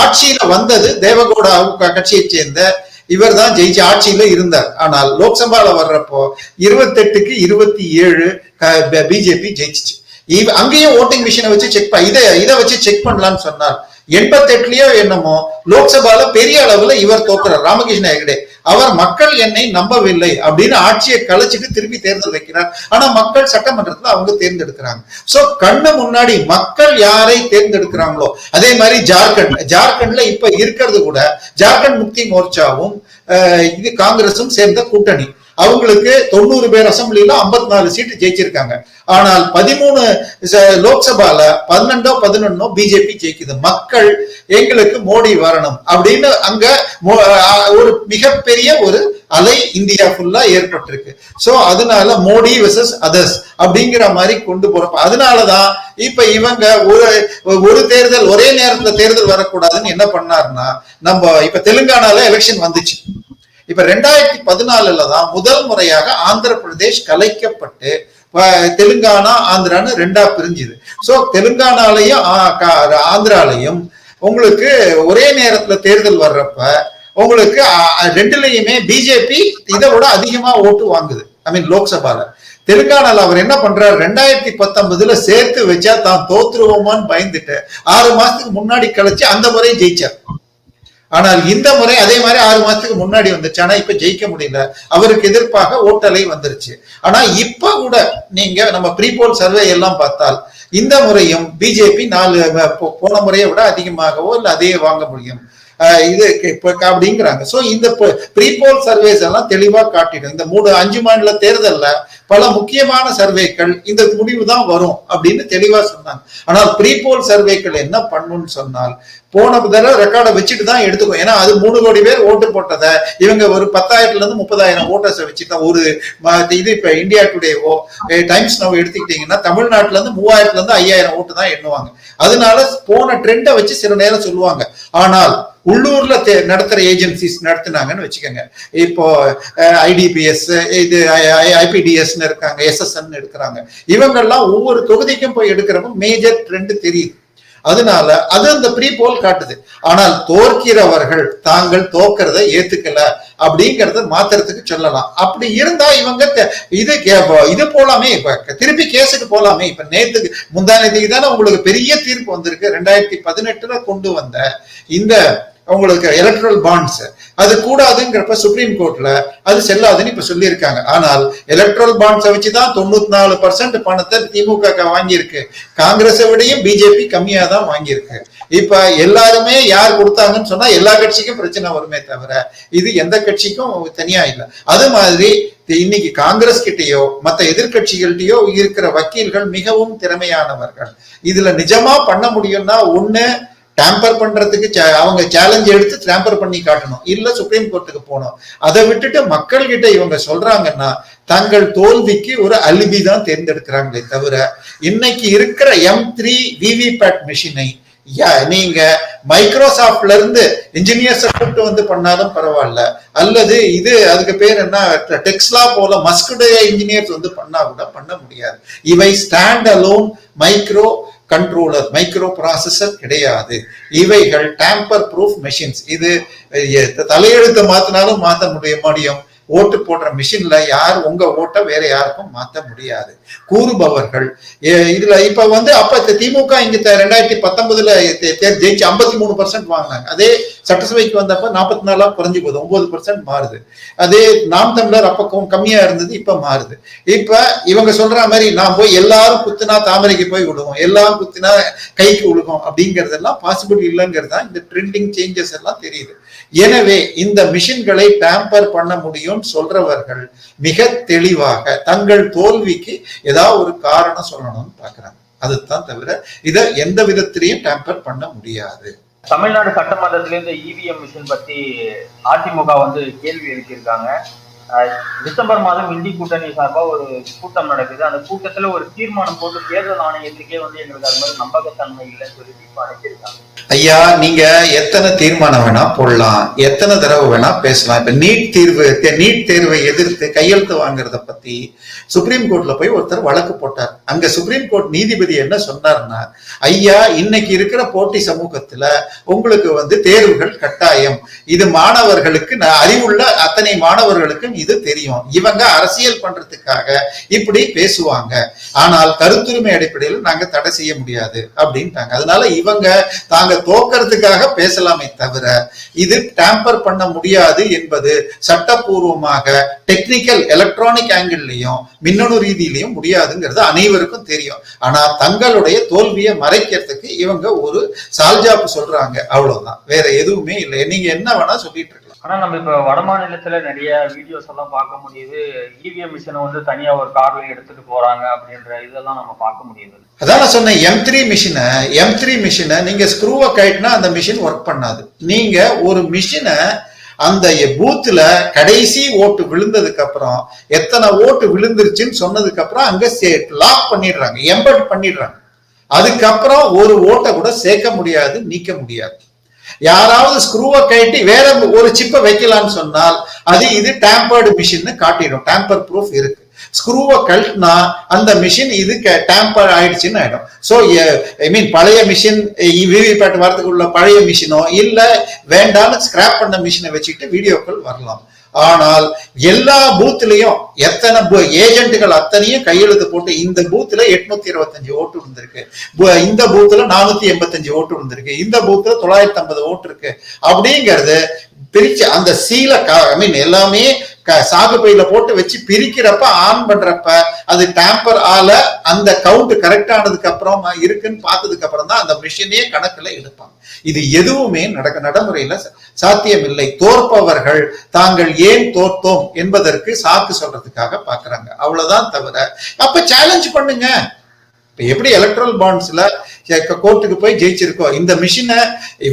ஆட்சியில வந்தது தேவகவுடா கட்சியை சேர்ந்த இவர் தான் ஜெயிச்சு ஆட்சியில இருந்தார். ஆனால் லோக்சபால வர்றப்போ இருபத்தெட்டுக்கு இருபத்தி ஏழு பிஜேபி ஜெயிச்சிச்சு. இவ- அங்கேயும் ஓட்டிங் மிஷினை வச்சு செக் இதை இதை வச்சு செக் பண்ணலாம்னு சொன்னார் எண்பத்தெட்டுலயோ என்னமோ லோக்சபால பெரிய அளவுல இவர் தோக்குறார். ராமகிருஷ்ண ஹெகடே. அவர் மக்கள் என்னை நம்பவில்லை அப்படின்னு ஆட்சியை கலைச்சிட்டு திருப்பி தேர்தல் வைக்கிறார். ஆனா மக்கள் சட்டமன்றத்துல அவங்க தேர்ந்தெடுக்கிறாங்க. சோ கண்ணு முன்னாடி மக்கள் யாரை தேர்ந்தெடுக்கிறாங்களோ அதே மாதிரி ஜார்க்கண்ட். ஜார்க்கண்ட்ல இப்ப இருக்கிறது கூட ஜார்க்கண்ட் முக்தி மோர்ச்சாவும் அஹ், இது காங்கிரஸும் சேர்ந்த கூட்டணி. அவங்களுக்கு தொண்ணூறு பேர் அசம்பிளியில ஐம்பத்தி நாலு சீட்டு ஜெயிச்சிருக்காங்க. ஆனால் பதிமூணு ச- லோக்சபால பன்னெண்டோ பதினொன்னோ பிஜேபி ஜெயிக்குது. மக்கள் எங்களுக்கு மோடி வரணும் அப்படின்னு அங்க மோ- ஒரு மிகப்பெரிய ஒரு அலை இந்தியா ஃபுல்லா ஏற்பட்டிருக்கு. சோ அதனால மோடி வெர்சஸ் அதர்ஸ் அப்படிங்கிற மாதிரி கொண்டு போறப்ப அதனாலதான் இப்ப இவங்க ஒரு ஒரு தேர்தல் ஒரே நேரத்துல தேர்தல் வரக்கூடாதுன்னு என்ன பண்ணாருன்னா நம்ம இப்ப தெலுங்கானால எலெக்ஷன் வந்துச்சு. இப்ப ரெண்டாயிரத்தி பதினாலுல தான் முதல் முறையாக ஆந்திர பிரதேஷ் கலைக்கப்பட்டு தெலுங்கானா ஆந்திரான்னு ரெண்டா பிரிஞ்சுது. சோ தெலுங்கானாலையும் ஆ- கா- ஆந்திராலையும் உங்களுக்கு ஒரே நேரத்துல தேர்தல் வர்றப்ப உங்களுக்கு அ- ரெண்டுலயுமே பிஜேபி இதை விட அதிகமா ஓட்டு வாங்குது. ஐ மீன் லோக்சபால. தெலுங்கானால அவர் என்ன பண்றாரு? ரெண்டாயிரத்தி பத்தொன்பதுல சேர்த்து வச்சா தான் தோத்துருவோமான்னு பயந்துட்டு ஆறு மாசத்துக்கு முன்னாடி கழிச்சு அந்த முறையும் ஜெயிச்சார். ஆனால் இந்த முறை அதே மாதிரி ஆறு மாசத்துக்கு முன்னாடி வந்துச்சு. ஆனா இப்ப ஜெயிக்க முடியல. அவருக்கு எதிர்ப்பாக ஓட்டலை வந்துருச்சு. ஆனா இப்ப கூட நீங்க நம்ம ப்ரீபோல் சர்வே எல்லாம் பார்த்தால் இந்த முறையும் பிஜேபி நாலு போன முறையை விட அதிகமாகவோ இல்ல அதையே வாங்க முடியும். இது அப்படிங்கிறாங்க. ஸோ இந்த ப்ரீபோல் சர்வேஸ் எல்லாம் தெளிவாக காட்டிடும் இந்த மூணு அஞ்சு மாநில தேர்தலில் பல முக்கியமான சர்வேக்கள் இந்த முடிவு தான் வரும் அப்படின்னு தெளிவாக சொன்னாங்க. ஆனால் ப்ரீபோல் சர்வேக்கள் என்ன பண்ணுன்னு சொன்னால் போன தடவை ரெக்கார்டை வச்சுட்டு தான் எடுத்துக்கும் ஏன்னா அது மூணு கோடி பேர் ஓட்டு போட்டதை இவங்க ஒரு பத்தாயிரத்துல இருந்து முப்பதாயிரம் ஓட்டர்ஸை வச்சுட்டு ஒரு ம- இது இப்போ இந்தியா டுடேவோ டைம்ஸ் நவ் எடுத்துக்கிட்டீங்கன்னா தமிழ்நாட்டுல இருந்து மூவாயிரத்துல இருந்து ஐயாயிரம் ஓட்டு தான் எண்ணுவாங்க. அதனால போன ட்ரெண்டை வச்சு சில நேரம் சொல்லுவாங்க. ஆனால் உள்ளூர்ல நடத்துற ஏஜென்சிஸ் நடத்துனாங்கன்னு வச்சுக்கோங்க. இப்போ ஐடிபிஎஸ் இது ஐபிடிஎஸ்னு இருக்காங்க எஸ்எஸ்என் எடுக்கிறாங்க. இவங்கெல்லாம் ஒவ்வொரு தொகுதிக்கும் போய் எடுக்கிறப்ப மேஜர் ட்ரெண்ட் தெரியுது. அதனால அது அந்த ப்ரீ போல் காட்டுது. ஆனால் தோற்கிறவர்கள் தாங்கள் தோக்கிறத ஏத்துக்கல அப்படிங்கறத மாத்துறதுக்கு சொல்லலாம். அப்படி இருந்தா இவங்க இது கே- இது போலாமே இப்ப திருப்பி கேஸுக்கு போலாமே. இப்ப நேத்துக்கு முந்தா நேத்துக்கு தானே உங்களுக்கு பெரிய தீர்ப்பு வந்திருக்கு. ரெண்டாயிரத்தி பதினெட்டுல கொண்டு வந்த இந்த அவங்களுக்கு எலக்ட்ரல் பாண்ட்ஸ் அது கூடாதுங்கிறப்ப சுப்ரீம் கோர்ட்ல அது செல்லாதுன்னு இப்ப சொல்லியிருக்காங்க. ஆனால் எலக்ட்ரல் பாண்ட்ஸை வச்சுதான் தொண்ணூத்தி நாலு பர்சன்ட் பணத்தை திமுக வாங்கியிருக்கு. காங்கிரஸை விடையும் பிஜேபி கம்மியா தான் வாங்கியிருக்கு. இப்ப எல்லாருமே யார் கொடுத்தாங்கன்னு சொன்னா எல்லா கட்சிக்கும் பிரச்சனை வருமே தவிர இது எந்த கட்சிக்கும் தனியா இல்லை. அது மாதிரி இன்னைக்கு காங்கிரஸ் கிட்டயோ மத்த எதிர்க்கட்சிகள்கிட்டயோ இருக்கிற வக்கீல்கள் மிகவும் திறமையானவர்கள். இதுல நிஜமா பண்ண முடியும்னா ஒண்ணு டேம்பர் பண்றதுக்கு அவங்க சேலஞ்ச் எடுத்து டேம்பர் பண்ணி காட்டணும். இல்ல சுப்ரீம் கோர்ட்டுக்கு போகணும். அதை விட்டுட்டு மக்கள் கிட்ட இவங்க சொல்றாங்கன்னா தங்கள் தோல்விக்கு ஒரு அலிபி தான் தேர்ந்தெடுக்கிறாங்களே தவிர இன்னைக்கு இருக்கிற எம் த்ரீ விவிபேட் மிஷினை நீங்க மைக்ரோசாப்ட்ல இருந்து இன்ஜினியர்ஸ் கூப்பிட்டு வந்து பண்ணாலும் பரவாயில்ல. அல்லது இது அதுக்கு பேர் என்ன டெக்ஸ்லா போல மஸ்குடைய இன்ஜினியர்ஸ் வந்து பண்ணா கூட பண்ண முடியாது. இவை stand alone micro controller micro processor கிடையாது. இவைகள் டேம்பர் ப்ரூஃப் மெஷின்ஸ் இது தலையெழுத்து மாத்தினாலும் மாத்த முடிய முடியும் ஓட்டு போடுற மிஷின்ல யார் உங்க ஓட்டை வேற யாருக்கும் மாற்ற முடியாது. கூறுபவர்கள் இதுல இப்ப வந்து அப்ப திமுக இங்க ரெண்டாயிரத்தி பத்தொன்பதுல ஜெயிச்சு ஐம்பத்தி மூணு பர்சன்ட் வாங்கினாங்க. அதே சட்டசபைக்கு வந்தப்ப நாற்பத்தி நாலா குறைஞ்சு போகுது. ஒன்பது பர்சன்ட் மாறுது. அதே நாம் தமிழர் அப்ப கம்மியா இருந்தது இப்ப மாறுது. இப்ப இவங்க சொல்ற மாதிரி நான் போய் எல்லாரும் குத்துனா தாமரைக்கு போய் விடுவோம். எல்லாம் குத்தினா கைக்கு விழுகும் அப்படிங்கறதெல்லாம் பாசிபிள் இல்லைங்கிறது தான் இந்த ட்ரெண்டிங் சேஞ்சஸ் எல்லாம் தெரியுது. எனவே இந்த மிஷின்களை பேம்பர் பண்ண முடியும். சொல்றவர்கள் மிக தெளிவாக தங்கள் தோல்விக்கு ஏதாவது ஒரு காரணம் சொல்லணும்னு பாக்குறாங்க அதுதான் தவிர இதை எந்த விதத்திலையும் டேம்பர் பண்ண முடியாது. தமிழ்நாடு சட்டமன்றத்திலிருந்து இவிஎம் மிஷின் பத்தி அதிமுக வந்து கேள்வி எழுப்பியிருக்காங்க. டிசம்பர் மாதம் இந்தி கூட்டணி சார்பா ஒரு கூட்டம் நடக்குது. அந்த கூட்டத்துல ஒரு தீர்மானம் போட்டு தேர்தல் ஆணையத்துக்கே வந்து எங்களுக்கு அது மாதிரி நம்பகத்தன்மை இல்லைன்னு சொல்லி தீர்ப்பு அனுப்பியிருக்காங்க. ஐயா நீங்க எத்தனை தீர்மானம் வேணா போடலாம். எத்தனை தடவை வேணா பேசலாம். இப்ப நீட் தீர்வு தே- நீட் தேர்வை எதிர்த்து கையெழுத்து வாங்குறத பத்தி சுப்ரீம் கோர்ட்ல போய் ஒருத்தர் வழக்கு போட்டார். அங்க சுப்ரீம் கோர்ட் நீதிபதி என்ன சொன்னார்னா ஐயா இன்னைக்கு இருக்கிற போட்டி சமூகத்துல உங்களுக்கு வந்து தேர்வுகள் கட்டாயம். இது மாணவர்களுக்கு அறிவுள்ள அத்தனை மாணவர்களுக்கும் இது தெரியும். இவங்க அரசியல் பண்றதுக்காக இப்படி பேசுவாங்க. ஆனால் கருத்துரிமை அடிப்படையில் நாங்க தடை செய்ய முடியாது அப்படின்ட்டாங்க. அதனால இவங்க தாங்க தோக்கிறதுக்காக பேசலாமே தவிர இது டேம்பர் பண்ண முடியாது என்பது சட்டப்பூர்வமாக டெக்னிக்கல் எலக்ட்ரானிக் ஆங்கிள்லயும் மின்னணு ரீதியிலையும் முடியாதுங்கிறது அனைவருக்கும் தெரியும். ஆனா தங்களுடைய தோல்வியை மறைக்கிறதுக்கு இவங்க ஒரு சால்ஜாப்பு சொல்றாங்க. அவ்வளவுதான். வேற எதுவுமே இல்லை. நீங்க என்ன வேணா சொல்லிட்டு இருக்க ஆனா நம்ம இப்ப வட மாநிலத்துல நிறைய வீடியோஸ் எல்லாம் பார்க்க முடியுது. இவிஎம் மிஷினை வந்து தனியா ஒரு கார்ல எடுத்துட்டு போறாங்க அப்படின்ற இதெல்லாம் நம்ம பார்க்க முடியுது. அதான் நான் சொன்னேன் எம் த்ரீ மிஷினை எம் த்ரீ மிஷினை நீங்க ஸ்க்ரூவை கட்டினா அந்த மிஷின் ஒர்க் பண்ணாது. நீங்க ஒரு மிஷினை அந்த பூத்துல கடைசி ஓட்டு விழுந்ததுக்கு அப்புறம் எத்தனை ஓட்டு விழுந்துருச்சுன்னு சொன்னதுக்கு அப்புறம் அங்க லாக் பண்ணிடுறாங்க எம்பட் பண்ணிடுறாங்க. அதுக்கப்புறம் ஒரு ஓட்டை கூட சேர்க்க முடியாது நீக்க முடியாது. யாராவது ஸ்க்ரூவை கட்டி வேற ஒரு சிப்பை வைக்கலாம்னு சொன்னால் அது இது டேம்பர்டு மிஷின் காட்டிடும். டேம்பர் ப்ரூஃப் இருக்கு. ஸ்க்ரூவை கழட்டினா அந்த மிஷின் இது டேம்பர் ஆயிடுச்சுன்னு ஆயிடும் ஸோ ஐ மீன் பழைய மிஷின் விவிபேட் வரதுக்குள்ள பழைய மிஷினோ இல்லை வேண்டாம்னு ஸ்கிராப் பண்ண மிஷினை வச்சுக்கிட்டு வீடியோக்கள் வரலாம். ஆனால் எல்லா பூத்லயும் எத்தனை ஏஜென்ட்டுகள் அத்தனையும் கையெழுத்து போட்டு இந்த பூத்துல எட்நூத்தி இருபத்தஞ்சு ஓட்டு இருந்திருக்கு. இந்த பூத்துல நானூத்தி எண்பத்தஞ்சு ஓட்டு இருந்திருக்கு. இந்த பூத்துல தொள்ளாயிரத்தி ஐம்பது ஓட்டு இருக்கு. அப்படிங்கிறது பிரிச்சு அந்த சீல ஐ மீன் எல்லாமே சாக்கு பையில போட்டு வச்சு பிரிக்கிறப்ப ஆன் பண்றப்ப அது டேம்பர் ஆல அந்த கவுண்ட் கரெக்ட் ஆனதுக்கு அப்புறம் இருக்குன்னு பார்த்ததுக்கு அப்புறம் தான் அந்த மிஷினே கணக்குல எடுப்பாங்க. இது எதுவுமே நடக்க நடைமுறையில சாத்தியமில்லை. தோற்பவர்கள் தாங்கள் ஏன் தோற்றோம் என்பதற்கு சாக்கு சொல்றதுக்காக பாக்குறாங்க. அவ்வளவுதான் தவிர அப்ப சேலஞ்ச் பண்ணுங்க. இப்ப எப்படி எலக்ட்ரல் பாண்ட்ஸ்ல கோர்ட்டுக்கு போய் ஜெயிச்சிருக்கோம்? இந்த மிஷினை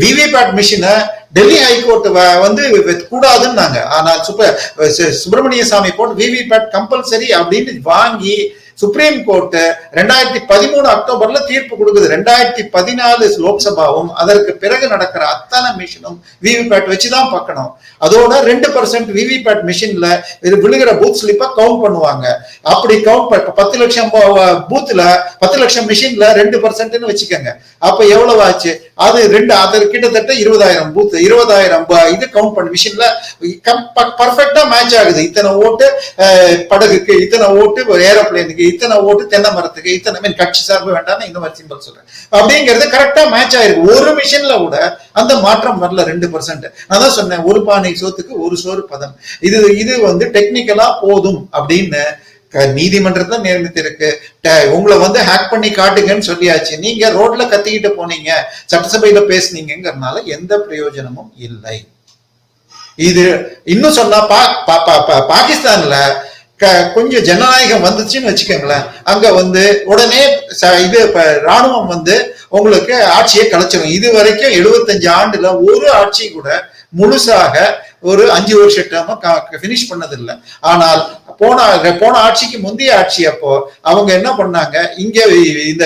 விவிபேட் மிஷினை டெல்லி ஹைகோர்ட் வந்து கூடாதுன்னாங்க. ஆனால் சுப்ப சு- சுப்பிரமணிய சாமி போட்டு விவிபேட் கம்பல்சரி அப்படின்னு வாங்கி சுப்ரீம் கோர்ட் ரெண்டாயிரத்தி பதிமூணு அக்டோபர்ல தீர்ப்பு கொடுக்குது. ரெண்டாயிரத்தி பதினாலு லோக்சபாவும் அதற்கு பிறகு நடக்கிற அத்தனை மிஷினும் விவிபேட் வச்சுதான் பார்க்கணும். அதோட ரெண்டு பர்சன்ட் விவிபேட் மிஷின்ல இது விழுகிற பூத் ஸ்லிப்பை கவுண்ட் பண்ணுவாங்க. அப்படி கவுண்ட் பத்து லட்சம் பூத்ல பத்து லட்சம் மிஷின்ல ரெண்டு பர்சன்ட்னு வச்சுக்கோங்க. அப்ப எவ்வளவு ஆச்சு? அது ரெண்டு அது கிட்டத்தட்ட இருபதாயிரம் பூத் இருபதாயிரம் இது கவுண்ட் பண்ண மிஷின்ல பர்ஃபெக்டா மேட்ச் ஆகுது. இத்தனை ஓட்டு படகுக்கு இத்தனை ஓட்டு ஏரோப்ளேனுக்கு இத்தனை ஓட்டு தென்னை மரத்துக்கு இத்தனை மீன் கட்சி சார்பு வேண்டாம் இந்த மாதிரி சிம்பிள் சொல்றேன். அப்படிங்கிறது கரெக்டா மேட்ச் ஆயிருக்கு. ஒரு மிஷின்ல கூட அந்த மாற்றம் வரல ரெண்டு பர்சன்ட் நான் தான் சொன்னேன் ஒரு பானை சோத்துக்கு ஒரு சோறு பதம். இது இது வந்து டெக்னிக்கலா போதும் அப்படின்னு நீதிமன்றத்தை நீதிமன்றத்துல நியமித்திருக்கு உங்களை வந்து ஹேக் பண்ணி காட்டுங்கன்னு சொல்லியாச்சு. நீங்க ரோட்ல கத்திக்கிட்டு போனீங்க சட்டசபையில பேசுனீங்கிறதுனால எந்த பிரயோஜனமும் இல்லை. இது இன்னும் சொன்னா பா பா- பா- பாகிஸ்தான்ல கொஞ்சம் ஜனநாயகம் வந்துச்சுன்னு வச்சுக்கோங்களேன். அங்க வந்து உடனே இது ராணுவம் வந்து உங்களுக்கு ஆட்சியை கலைச்சிடும் இது வரைக்கும் எழுபத்தஞ்சு ஆண்டுல ஒரு ஆட்சி கூட முழுசாக ஒரு அஞ்சு வருஷ டேர்ம் பினிஷ் பண்ணதில்லை. ஆனால் போன போன ஆட்சிக்கு முந்தைய ஆட்சி அப்போ அவங்க என்ன பண்ணாங்க? இங்க இந்த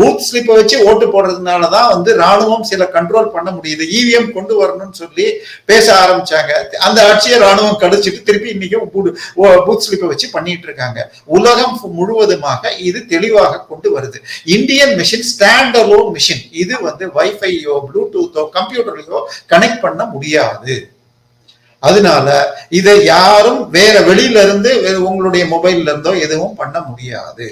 பூத் ஸ்லிப்பை வச்சு ஓட்டு போடுறதுனால தான் வந்து ராணுவம் சில கண்ட்ரோல் பண்ண முடியுது. இவிஎம் கொண்டு வரணும்னு சொல்லி பேச ஆரம்பிச்சாங்க. அந்த ஆட்சியை ராணுவம் கடிச்சிட்டு திருப்பி இன்னைக்கு பூத் ஸ்லிப்பை வச்சு பண்ணிட்டு இருக்காங்க. உலகம் முழுவதுமாக இது தெளிவாக கொண்டு வருது. Indian machine stand alone machine இது வந்து வைஃபையோ ப்ளூடூத்தோ கம்ப்யூட்டர்லையோ கனெக்ட் பண்ண முடியாது. அதனால இதை யாரும் வேற வெளியில இருந்து உங்களுடைய மொபைல்ல இருந்தோ எதுவும் பண்ண முடியாது.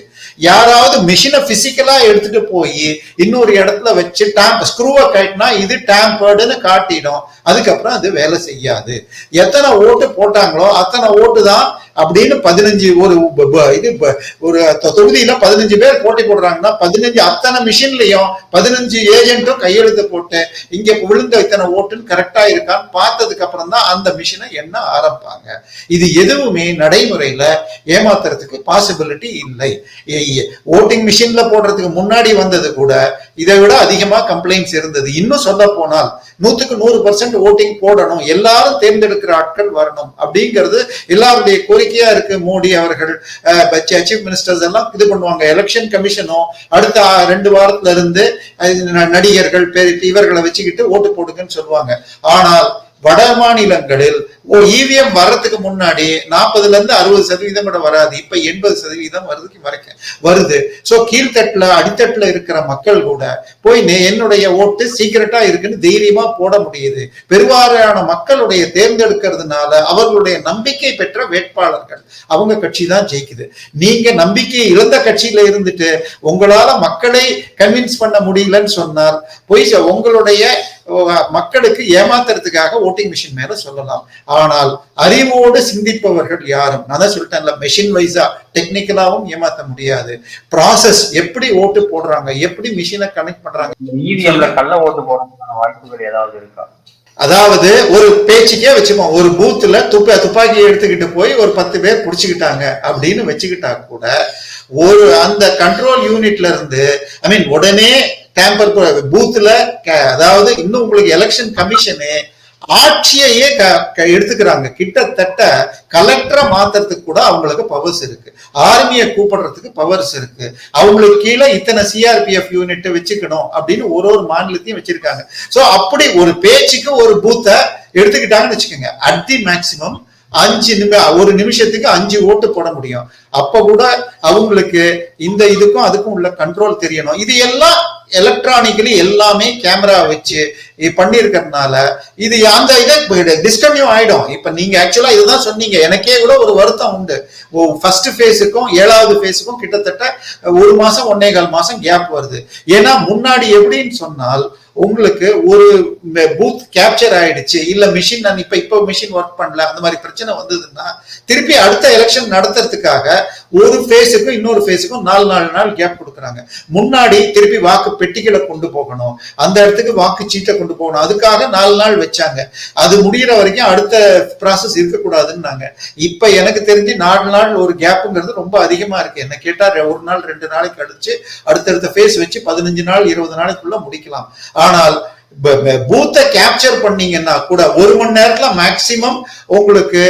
யாராவது மிஷினை பிசிக்கலா எடுத்துட்டு போய் இன்னொரு இடத்துல வச்சு டேம்ப் ஸ்க்ரூவை கட்டினா இது டேம்பர்டுன்னு காட்டிடும். அதுக்கப்புறம் அது வேலை செய்யாது. எத்தனை ஓட்டு போட்டாங்களோ அத்தனை ஓட்டு தான் அப்படின்னு பதினஞ்சு ஒரு இது ஒரு தொகுதியில பதினஞ்சு பேர் போட்டி போடுறாங்கன்னா பதினஞ்சு அத்தனை மிஷின்லயும் பதினஞ்சு ஏஜென்ட்டும் கையெழுத்து போட்டு இங்க விழுந்த இத்தனை ஓட்டுன்னு கரெக்டா இருக்கான்னு பார்த்ததுக்கு அப்புறம் தான் அந்த மிஷினை என்ன ஆரம்பிப்பாங்க. இது எதுவுமே நடைமுறையில ஏமாத்துறதுக்கு பாசிபிலிட்டி இல்லை. ஓட்டிங் மிஷின்ல போடுறதுக்கு முன்னாடி வந்தது கூட இதை விட அதிகமா கம்ப்ளைண்ட்ஸ் இருந்தது. இன்னும் சொல்ல போனால் நூத்துக்கு நூறு பர்சன்ட் ஓட்டிங் போடணும் எல்லாரும் தேர்ந்தெடுக்கிற ஆட்கள் வரணும் அப்படிங்கிறது எல்லாருடைய கோரிக்கையா இருக்கு மோடி அவர்கள் சீஃப் மினிஸ்டர்ஸ் எல்லாம் இது பண்ணுவாங்க. எலெக்ஷன் கமிஷனும் அடுத்த ரெண்டு வாரத்துல இருந்து ந- நடிகர்கள் இவர்களை வச்சுக்கிட்டு ஓட்டு போடுங்கன்னு சொல்லுவாங்க. ஆனால் வட மாநிலங்களில் இவிஎம் வர்றதுக்கு முன்னாடி நாற்பதுல இருந்து அறுபது சதவீதம் கூட வராது. இப்ப எண்பது சதவீதம் வருதுக்கு வரைக்கும் வருது. சோ கீழ்த்தட்டுல அடித்தட்டுல இருக்கிற மக்கள் கூட போய் என்னுடைய ஓட்டு சீக்கிரட்டா இருக்குன்னு தைரியமா போட முடியுது. பெருவாரியான மக்களுடைய தேர்ந்தெடுக்கிறதுனால அவர்களுடைய நம்பிக்கை பெற்ற வேட்பாளர்கள் அவங்க கட்சி தான் ஜெயிக்குது. நீங்க நம்பிக்கை இழந்த கட்சியில இருந்துட்டு உங்களால மக்களை கன்வின்ஸ் பண்ண முடியலன்னு சொன்னால் போய் உங்களுடைய மக்களுக்கு ஏமாத்துறதுக்காக ஓட்டிங் மிஷின் மேல சொல்லலாம். ஆனால் அறிவோடு சிந்திப்பவர்கள் யாரும் நான் தான் சொல்லிட்டேன்ல மெஷின் வைஸா டெக்னிக்கலாவும் ஏமாத்த முடியாது. ப்ராசஸ் எப்படி ஓட்டு போடுறாங்க எப்படி மிஷினை கனெக்ட் பண்றாங்க? இவிஎம்ல கள்ள ஓட்டு போடுறதுக்கான வாய்ப்புகள் ஏதாவது இருக்கா? அதாவது ஒரு பேச்சுக்கே வச்சுப்போம் ஒரு பூத்துல துப்ப துப்பாக்கி எடுத்துக்கிட்டு போய் ஒரு பத்து பேர் புடிச்சுக்கிட்டாங்க அப்படின்னு வச்சுக்கிட்டா கூட ஒரு அந்த கண்ட்ரோல் யூனிட்ல இருந்து ஐ மீன் உடனே டேம்பர் பூத்துல அதாவது இன்னும் உங்களுக்கு எலெக்ஷன் கமிஷனு ஆட்சியையே க- க- எடுத்துக்கிறாங்க. கிட்டத்தட்ட கலெக்டரை மாத்துறதுக்கு கூட அவங்களுக்கு பவர்ஸ் இருக்கு. ஆர்மியை கூப்பிடுறதுக்கு பவர்ஸ் இருக்கு. அவங்களுக்கு கீழே இத்தனை சிஆர்பிஎஃப் யூனிட் வச்சுக்கணும் அப்படின்னு ஒரு ஒரு மாநிலத்தையும் வச்சிருக்காங்க. சோ அப்படி ஒரு பேச்சுக்கு ஒரு பூத்தை எடுத்துக்கிட்டாங்கன்னு வச்சுக்கோங்க. அட் தி மேக்சிமம் அஞ்சு நிமி ஒரு நிமிஷத்துக்கு அஞ்சு ஓட்டு போட முடியும். அப்ப கூட அவங்களுக்கு இந்த இதுக்கும் அதுக்கும் உள்ள கண்ட்ரோல் தெரியணும். இது எல்லாம் எலக்ட்ரானிக்கலி எல்லாமே கேமரா வச்சு பண்ணியிருக்கிறதுனால பண்ணியிருக்கறதுனால இது அந்த இதை டிஸ்கன்யூ ஆயிடும். இப்ப நீங்க ஆக்சுவலா இதுதான் சொன்னீங்க. எனக்கே கூட ஒரு வருத்தம் உண்டு. ஃபர்ஸ்ட் ஃபேஸுக்கும் ஏழாவது ஃபேஸுக்கும் கிட்டத்தட்ட ஒரு மாசம் ஒன்னே கால் மாசம் கேப் வருது. ஏன்னா முன்னாடி எப்படின்னு சொன்னால் உங்களுக்கு ஒரு பூத் கேப்சர் ஆயிடுச்சு இல்ல மிஷின் நான் இப்ப இப்ப மிஷின் ஒர்க் பண்ணல அந்த மாதிரி பிரச்சனை வந்ததுன்னா திருப்பி அடுத்த எலெக்ஷன் நடத்துறதுக்காக ஒரு ஃபேஸுக்கும் இன்னொரு ஃபேஸுக்கும் நாலு நாலு நாள் கேப் கொடுக்குறாங்க. முன்னாடி திருப்பி வாக்கு பெட்டிகளை கொண்டு போகணும். அந்த இடத்துக்கு வாக்கு சீட்டை கொண்டு போகணும். அதுக்காக நாலு நாள் வச்சாங்க. அது முடியிற வரைக்கும் அடுத்த ப்ராசஸ் இருக்கக்கூடாதுன்னாங்க. இப்ப எனக்கு தெரிஞ்சு நாலு நாள் ஒரு கேப்புங்கிறது ரொம்ப அதிகமா இருக்கு. என்ன கேட்டா ஒரு நாள் ரெண்டு நாளைக்கு கழிச்சு அடுத்தடுத்த ஃபேஸ் வச்சு பதினஞ்சு நாள் இருபது நாளைக்குள்ள முடிக்கலாம். ஆனால் பூத்தை கேப்சர் பண்ணீங்கன்னா கூட ஒரு மணி நேரத்துல மேக்சிமம் உங்களுக்கு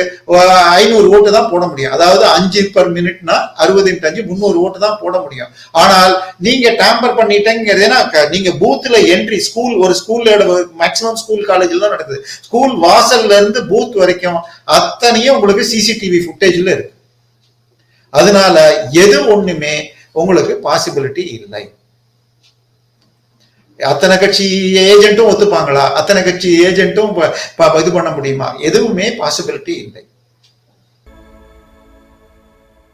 ஐநூறு ஓட்டு தான் போட முடியும். அதாவது அஞ்சு பர் மினிட்னா அறுபது இன்ட்டு அஞ்சு முந்நூறு ஓட்டு தான் போட முடியும். ஆனால் நீங்க டேம்பர் பண்ணிட்டேங்கிறதுனா நீங்க பூத்துல என்ட்ரி ஸ்கூல் ஒரு ஸ்கூல்ல மேக்சிமம் ஸ்கூல் காலேஜ்ல தான் நடக்குது. ஸ்கூல் வாசல்ல இருந்து பூத் வரைக்கும் அத்தனையும் உங்களுக்கு சிசிடிவி ஃபுட்டேஜ்ல இருக்கு. அதனால எது ஒண்ணுமே உங்களுக்கு பாசிபிலிட்டி இல்லை. அத்தனை கட்சி ஏஜென்ட்டும் ஒத்துப்பாங்களா? அத்தனை கட்சி ஏஜென்ட்டும் இது பண்ண முடியுமா? எதுவுமே பாசிபிலிட்டி இல்லை.